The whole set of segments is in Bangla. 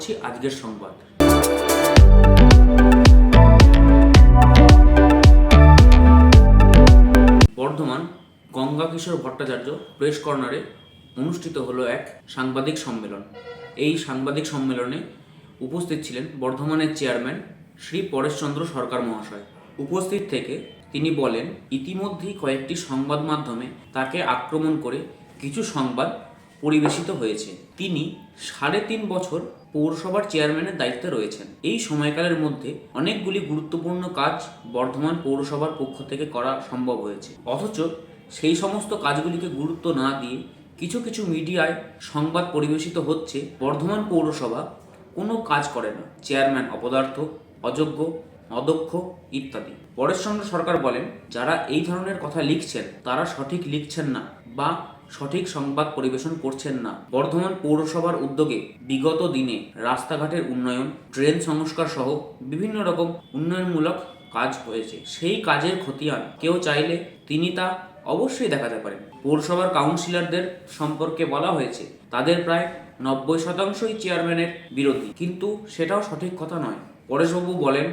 করছি আজকের সংবাদ। বর্ধমান গঙ্গা কিশোর ভট্টাচার্য প্রেস কর্নারে অনুষ্ঠিত হলো এক সাংবাদিক সম্মেলন। এই সাংবাদিক সম্মেলনে উপস্থিত ছিলেন বর্ধমানের চেয়ারম্যান শ্রী পরেশচন্দ্র সরকার মহাশয়। উপস্থিত থেকে তিনি বলেন, ইতিমধ্যেই কয়েকটি সংবাদ মাধ্যমে তাকে আক্রমণ করে কিছু সংবাদ পরিবেশিত হয়েছে। তিনি সাড়ে তিন বছর পৌরসভার চেয়ারম্যানের দায়িত্বে রয়েছেন। এই সময়কালের মধ্যে অনেকগুলি গুরুত্বপূর্ণ কাজ বর্ধমান পৌরসভার পক্ষ থেকে করা সম্ভব হয়েছে। অথচ সেই সমস্ত কাজগুলিকে গুরুত্ব না দিয়ে কিছু কিছু মিডিয়ায় সংবাদ পরিবেশিত হচ্ছে, বর্ধমান পৌরসভা কোনো কাজ করে না। চেয়ারম্যান অপদার্থ, অযোগ্য, অদক্ষ ইত্যাদি। পরেশচন্দ্র সরকার বলেন, যারা এই ধরনের কথা লিখছেন, তারা সঠিক লিখছেন না। বা সঠিক সংবাদ পরিবেশন করছেন না। বর্ধমান পৌরসভার উদ্যোগে বিগত দিনে রাস্তাঘাটের উন্নয়ন ট্রেন সংস্কার সহ বিভিন্ন রকম উন্নয়নমূলক কাজ হয়েছে। সেই কাজের খতিয়ান কেউ চাইলে তিনি তা অবশ্যই দেখাতে পারেন। পৌরসভার কাউন্সিলরদের সম্পর্কে বলা হয়েছে, তাদের প্রায় নব্বই শতাংশই চেয়ারম্যানের বিরোধী। কিন্তু সেটাও সঠিক কথা নয়। পরেশবাবু বলেন,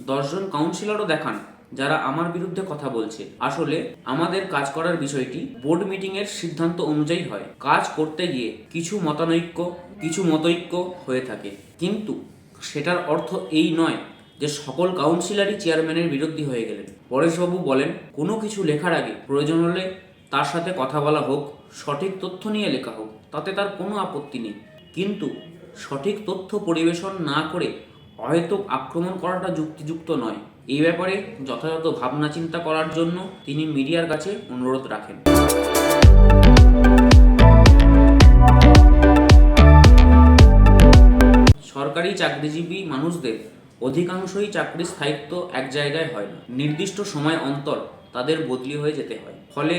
দশজন কাউন্সিলরও দেখান। যারা আমার বিরুদ্ধে কথা বলছে। আসলে আমাদের কাজ করার বিষয়টি বোর্ড মিটিং এর সিদ্ধান্ত অনুযায়ী হয়। কাজ করতে গিয়ে কিছু মতানৈক্য, কিছু মতৈক্য হয়ে থাকে। কিন্তু সেটার অর্থ এই নয় যে সকল কাউন্সিলরই চেয়ারম্যানের বিরোধী হয়ে গেলেন। পরেশবাবু বলেন, কোনো কিছু লেখার আগে প্রয়োজন হলে তার সাথে কথা বলা হোক, সঠিক তথ্য নিয়ে লেখা হোক, তাতে তার কোনো আপত্তি নেই। কিন্তু সঠিক তথ্য পরিবেশন না করে অহেতুক আক্রমণ করাটা যুক্তিযুক্ত নয়। এই ব্যাপারে যথাযথ ভাবনা চিন্তা করার জন্য তিনি মিডিয়ার কাছে অনুরোধ রাখেন। সরকারি চাকরিজীবী মানুষদের অধিকাংশই চাকরির স্থায়িত্ব এক জায়গায় হয় না। নির্দিষ্ট সময় অন্তর তাদের বদলি হয়ে যেতে হয়। ফলে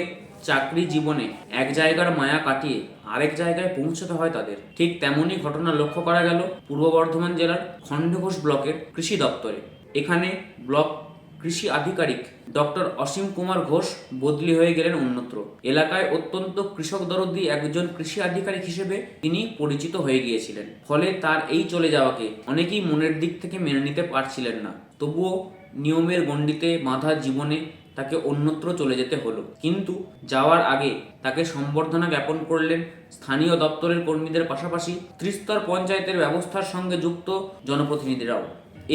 চাকরি জীবনে এক জায়গার মায়া কাটিয়ে আরেক জায়গায় পৌঁছতে হয় তাদের। ঠিক তেমনই ঘটনা লক্ষ্য করা গেল পূর্ব বর্ধমান জেলার খণ্ডঘোষ ব্লকের কৃষি দপ্তরে। এখানে ব্লক কৃষি আধিকারিক ডক্টর অসীম কুমার ঘোষ বদলি হয়ে গেলেন অন্যত্র। এলাকায় অত্যন্ত কৃষক দরদি একজন কৃষি আধিকারিক হিসেবে তিনি পরিচিত হয়ে গিয়েছিলেন। ফলে তার এই চলে যাওয়াকে অনেকেই মনের দিক থেকে মেনে নিতে পারছিলেন না। তবুও নিয়মের গণ্ডিতে বাঁধা জীবনে তাকে অন্যত্র চলে যেতে হলো। কিন্তু যাওয়ার আগে তাকে সম্বর্ধনা জ্ঞাপন করলেন স্থানীয় দপ্তরের কর্মীদের পাশাপাশি ত্রিস্তর পঞ্চায়েতের ব্যবস্থার সঙ্গে যুক্ত জনপ্রতিনিধিরাও।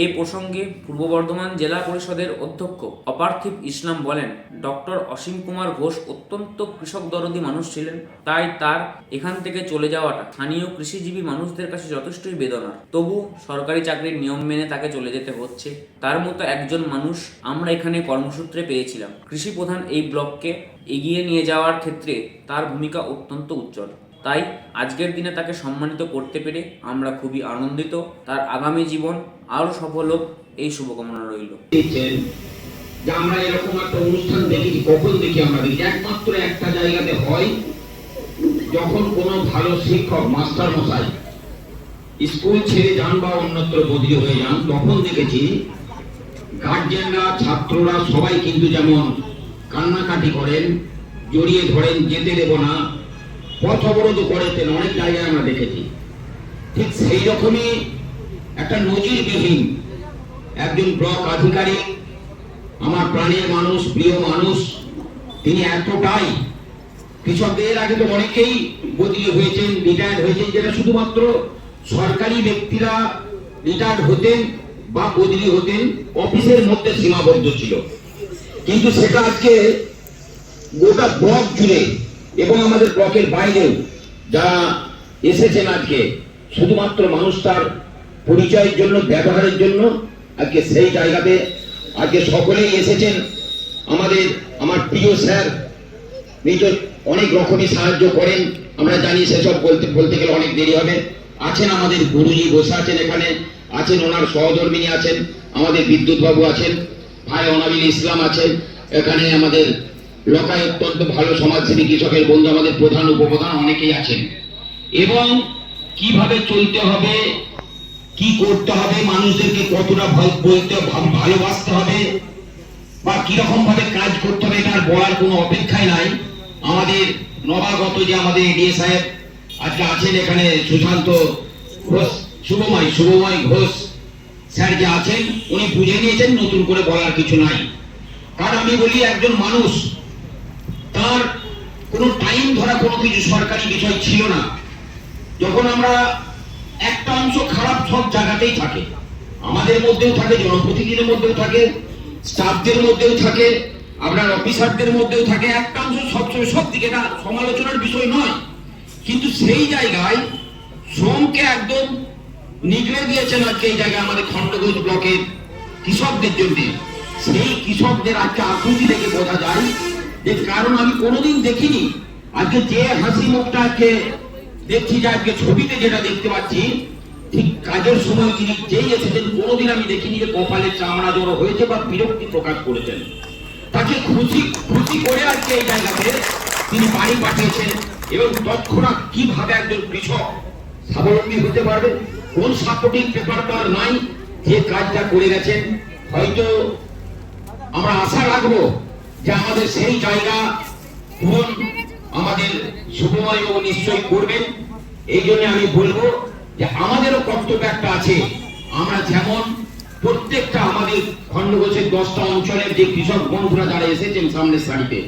এ প্রসঙ্গে পূর্ব বর্ধমান জেলা পরিষদের অধ্যক্ষ অপার্থিব ইসলাম বলেন, ডক্টর অসীম কুমার ঘোষ অত্যন্ত কৃষক দরদি মানুষ ছিলেন, তাই তার এখান থেকে চলে যাওয়াটা স্থানীয় কৃষিজীবী মানুষদের কাছে যথেষ্টই বেদনার তবু সরকারি চাকরির নিয়ম মেনে তাকে চলে যেতে হচ্ছে। তার মতো একজন মানুষ আমরা এখানে কর্মসূত্রে পেয়েছিলাম। কৃষি প্রধান এই ব্লককে এগিয়ে নিয়ে যাওয়ার ক্ষেত্রে তার ভূমিকা অত্যন্ত উজ্জ্বল। তাই আজকের দিনে তাকে সম্মানিত করতে পেরে আমরা খুবই আনন্দিত। তার আগামী জীবন আরও সফল হোক, এই শুভকামনা রইল। যে আমরা এরকম একটা অনুষ্ঠান দেখি কখন দেখি আমরা দেখি? একমাত্র একটা জায়গাতে হয় যখন কোনো ভালো শিক্ষক মাস্টার মশাই স্কুল ছেড়ে যান বা অন্যত্র বদলি হয়ে যান, তখন দেখেছি গার্জেনরা ছাত্ররা সবাই কিন্তু যেমন কান্নাকাটি করেন, জড়িয়ে ধরেন, যেতে দেব না পথ অবরোধ করেছেন, অনেক জায়গায় আমরা দেখেছি। ঠিক সেই রকমই একটা নজিরবিহীন একজন ব্লক আধিকারিক, আমার প্রাণের মানুষ, প্রিয় মানুষ, তিনি এতটাই কৃষকদের আগে তো অনেকেই বদলি হয়েছেন রিটায়ার হয়েছেন, যেটা শুধুমাত্র সরকারি ব্যক্তিরা রিটায়ার হতেন বা বদলি হতেন, অফিসের মধ্যে সীমাবদ্ধ ছিল। কিন্তু সেটা আজকে গোটা ব্লক জুড়ে এবং আমাদের ব্লকের বাইরেও যারা এসেছেন আজকে, শুধুমাত্র মানুষ তার পরিচয়ের জন্য, ব্যবহারের জন্য, আজকে সেই জায়গাতে আজকে সকলেই এসেছেন। আমাদের, আমার প্রিয় স্যার নিজ অনেক রকমই সাহায্য করেন। আমরা জানি সেসব বলতে বলতে গেলে অনেক দেরি হবে। আছেন আমাদের গুরুজি বসে আছেন এখানে। আছেন ওনার সহধর্মিনী আছেন, আমাদের বিদ্যুৎ বাবু আছেন, ভাই অনাবিল ইসলাম আছেন, এখানে আমাদের লোকায় অত্যন্ত ভালো সমাজসেবী কৃষকের বন্ধু আমাদের প্রধান উপপ্রধান অনেকেই আছেন। এবং কীভাবে চলতে হবে, কি করতে হবে, মানুষদেরকে কতটা বলতে ভালোবাসতে হবে, বা কীরকম ভাবে কাজ করতে হবে, এটার বলার কোনো অপেক্ষাই নাই। আমাদের নবাগত যে আমাদের এডিএ সাহেব আজকে আছেন এখানে সুশান্ত ঘোষ, শুভময় শুভময় ঘোষ স্যার যে আছেন, উনি বুঝে নিয়েছেন, নতুন করে বলার কিছু নাই। কারণ আমি বলি একজন মানুষ তার কোনো টাইম ধরা কোনো কিছু সরকারি বিষয় ছিল না। যখন আমরা একটা অংশ খারাপ সব জায়গাতেই থাকে। আমাদের মধ্যেও থাকে জনপ্রতিনিধিদের মধ্যেও থাকে স্টাফদের মধ্যেও থাকে, আপনার অফিসারদের মধ্যেও থাকে। একটা অংশ সবসময় সব দিকে এটা সমালোচনার বিষয় নয়। কিন্তু সেই জায়গায় শ্রমকে একদম নিগড়ে দিয়েছেন আজকে এই জায়গায় আমাদের খণ্ডঘোষ ব্লকের কৃষকদের জন্য। সেই কৃষকদের আজকে আকুতি দেখে বোঝা যায় যে কারণ আমি কোনোদিন দেখিনি। আজকে যে হাসি মুখটা আজকে দেখছি যে আজকে ছবিতে যেটা দেখতে পাচ্ছি, ঠিক কাজের সময় তিনি যেই এসেছেন, কোনোদিন আমি দেখিনি যে কপালে চামড়া জড়ো হয়েছে বা বিরক্তি প্রকাশ করেছেন। তাকে খুশি খুশি করে আজকে এই জায়গাতে তিনি বাড়ি পাঠিয়েছেন এবং তৎক্ষণাৎ কীভাবে একজন কৃষক স্বাবলম্বী হতে পারবে, কোন সাপোর্টিং পেপার তার নাই, যে কাজটা করে গেছেন, হয়তো আমরা আশা রাখব যে আমাদের সেই জায়গা পূরণ আমাদের শুভময় ও নিশ্চয়ই করবেন। এই জন্য আমি বলব যে আমাদেরও কর্তব্য একটা আছে। আমরা যেমন প্রত্যেকটা আমাদের খণ্ডঘোষের দশটা অঞ্চলের যে কৃষক বন্ধুরা যারা এসেছেন সামনের সারিতে,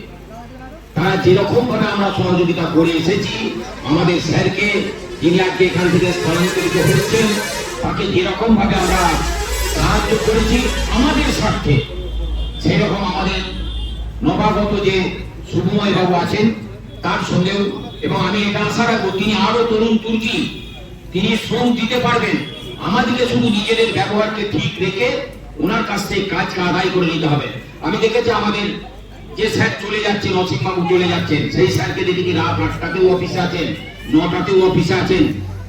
তারা যেরকম ভাবে আমরা সহযোগিতা করে এসেছি, আমাদের স্যারকে, যিনি আজকে এখান থেকে স্থানান্তরিত হচ্ছেন তাকে যেরকম ভাবে আমরা সাহায্য করেছি আমাদের স্বার্থে সেই রকম আমাদের নবাগত যে শুভময় বাবু আছেন, তার সঙ্গেও, এবং আমি এটা আশা রাখব, তিনি আরও তরুণ তুর্কি, তিনি শ্রম দিতে পারবেন। আমাদেরকে শুধু নিজেদের ব্যবহারকে ঠিক রেখে ওনার কাছ থেকে কাজকে আদায় করে নিতে হবে। আমি দেখেছি আমাদের যে স্যার চলে যাচ্ছেন, অসীম বাবু চলে যাচ্ছেন, সেই স্যারকে দেখি রাত আটটাতেও অফিসে আছেন, নটাতেও অফিসে আছেন।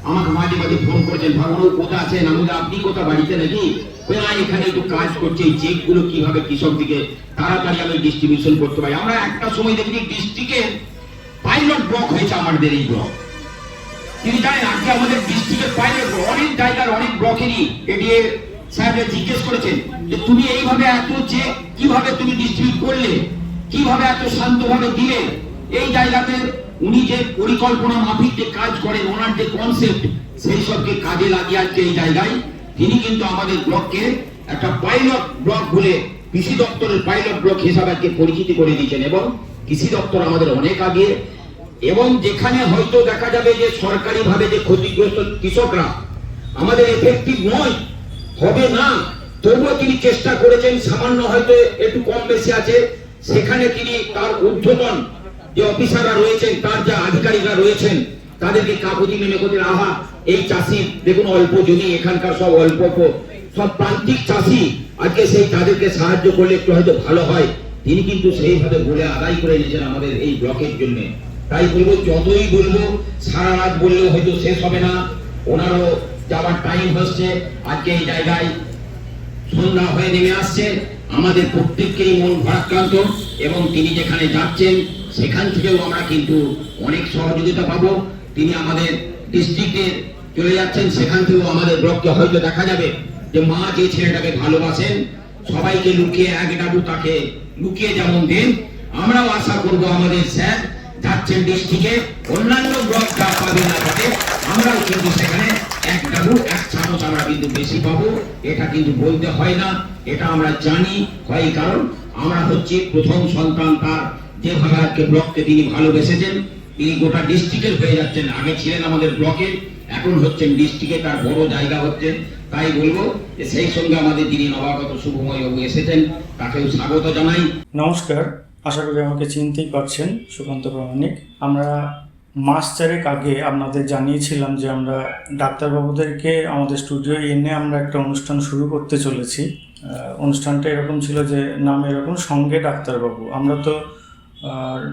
আমাকে মাঝে মাঝে ফোন করেছেন ভাবুন কোথা আছেন? আমি আপনি কোথা বাড়িতে নাকি? না এখানে একটু কাজ করছে, এই চেকগুলো কীভাবে কৃষক দিকে তাড়াতাড়ি আমি ডিস্ট্রিবিউশন করতে পারি? আমরা একটা সময় দেখি ডিস্ট্রিক্টের পাইলট ব্লক হয়েছে আমাদের এই ব্লক তিনি জানেন, আজকে আমাদের ডিস্ট্রিক্টের পাইলট অনেক জায়গার অনেক ব্লকেরই এডিএ সাহেবরা জিজ্ঞেস করেছেন যে, তুমি এইভাবে এত যে কীভাবে তুমি ডিস্ট্রিবিউট করলে? কীভাবে এত শান্তভাবে দিলে? এই জায়গাতে উনি যে পরিকল্পনা মাফিক যে কাজ করেন, ওনার যে কনসেপ্ট সেই সবকে কাজে লাগিয়ে আজকে এই জায়গায়। তিনি কিন্তু আমাদের ব্লককে একটা পাইলট ব্লক বলে কৃষি দপ্তরের পাইলট ব্লক হিসাবে আজকে পরিচিতি করে দিয়েছেন এবং কৃষি দপ্তর আমাদের অনেক আগে। এবং যেখানে হয়তো দেখা যাবে যে সরকারি ভাবে যে ক্ষতিগ্রস্ত কৃষকরা, আমাদের এফেক্টিভ নয়, হবে না। তবুও তিনি চেষ্টা করেছেন, সামান্য হয়তো একটু কম বেশি আছে। সেখানে তিনি তার ঊর্ধ্বতন যে অফিসাররা রয়েছেন, তার যে আধিকারিকরা রয়েছেন, তাদেরকে কাগজি মেনে করতে আহা, এই চাষি, দেখুন, অল্প জমি, এখানকার সব অল্প সব প্রান্তিক চাষি, আজকে সেই তাদেরকে সাহায্য করলে একটু হয়তো ভালো হয়। তিনি কিন্তু সেইভাবে বলে আদায় করে নিয়েছেন আমাদের এই ব্লকের জন্য। তাই বলব, যতই বলব, সারা রাত বললেও হয়তো শেষ হবে না। ওনারও যাওয়ার টাইম হচ্ছে। আজকে এই জায়গায় সন্ধ্যা হয়ে নেমে আসছে। আমাদের প্রত্যেককেই মন ভারাক্রান্ত এবং তিনি যেখানে যাচ্ছেন সেখান থেকেও আমরা কিন্তু অনেক সহযোগিতা পাবো। তিনি আমাদের ডিস্ট্রিক্টে চলে যাচ্ছেন, সেখান থেকেও আমাদের ব্লককে হয়তো দেখা যাবে যে মা যে ছেলেটাকে ভালোবাসেন, সবাইকে লুকিয়ে এক ডাবু তাকে লুকিয়ে যেমন দেন। আমরাও আশা করব আমাদের স্যার যাচ্ছেন ডিস্ট্রিক্টে অন্যান্য ব্লক যা পাবে না পাবে, আমরাও কিন্তু সেখানে এক ডাবু, এক চামচ আমরা কিন্তু বেশি পাবো। এটা কিন্তু বলতে হয় না, এটা আমরা জানি। হয় কারণ? আমরা হচ্ছে প্রথম সন্তান তার যেভাবে আজকে ব্লককে তিনি ভালোবেসেছেন, তিনি গোটা ডিস্ট্রিক্টের হয়ে যাচ্ছেন। আগে ছিলেন আমাদের ব্লকের এখন হচ্ছেন ডিস্ট্রিক্টে, তার বড় জায়গা হচ্ছে তাই বলব যে সেই সঙ্গে আমাদের যিনি নবাগত শুভময় বাবু এসেছেন, তাকেও স্বাগত জানাই। নমস্কার, আশা করি আমাকে চিনতেই পারছেন, সুকান্ত প্রামাণিক। আমরা মাস চারেক আগে আপনাদের জানিয়েছিলাম যে আমরা ডাক্তারবাবুদেরকে আমাদের স্টুডিও এনে আমরা একটা অনুষ্ঠান শুরু করতে চলেছি। অনুষ্ঠানটা এরকম ছিল যে নাম এরকম, সঙ্গে ডাক্তারবাবু। আমরা তো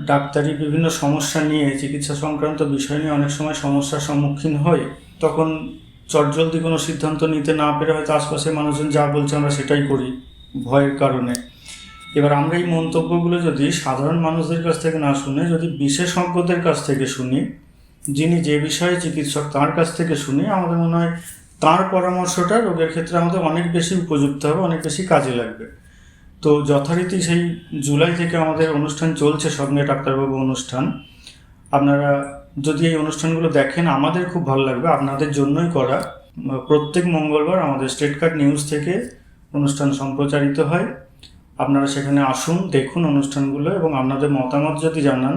ডাক্তারি বিভিন্ন সমস্যা নিয়ে, চিকিৎসা সংক্রান্ত বিষয় নিয়ে অনেক সময় সমস্যার সম্মুখীন হই। তখন চটজলদি কোনো সিদ্ধান্ত নিতে না পেরে হয়তো আশপাশের মানুষজন যা বলছে আমরা সেটাই করি ভয়ের কারণে। এবার আমরা এই মন্তব্যগুলো যদি সাধারণ মানুষদের কাছ থেকে না শুনে, যদি বিশেষজ্ঞদের কাছ থেকে শুনি, যিনি যে বিষয়ে চিকিৎসক তার কাছ থেকে শুনি, আমাদের মনে হয় তার পরামর্শটা রোগের ক্ষেত্রে আমাদের অনেক বেশি উপযুক্ত হবে, অনেক বেশি কাজে লাগবে। তো যথারীতি সেই জুলাই থেকে আমাদের অনুষ্ঠান চলছে সঙ্গে ডাক্তারবাবু অনুষ্ঠান। আপনারা যদি এই অনুষ্ঠানগুলো দেখেন, আমাদের খুব ভালো লাগবে, আপনাদের জন্যই করা। প্রত্যেক মঙ্গলবার আমাদের স্টেট কার্ড নিউজ থেকে অনুষ্ঠান সম্প্রচারিত হয়। আপনারা সেখানে আসুন, দেখুন অনুষ্ঠানগুলো এবং আপনাদের মতামত যদি জানান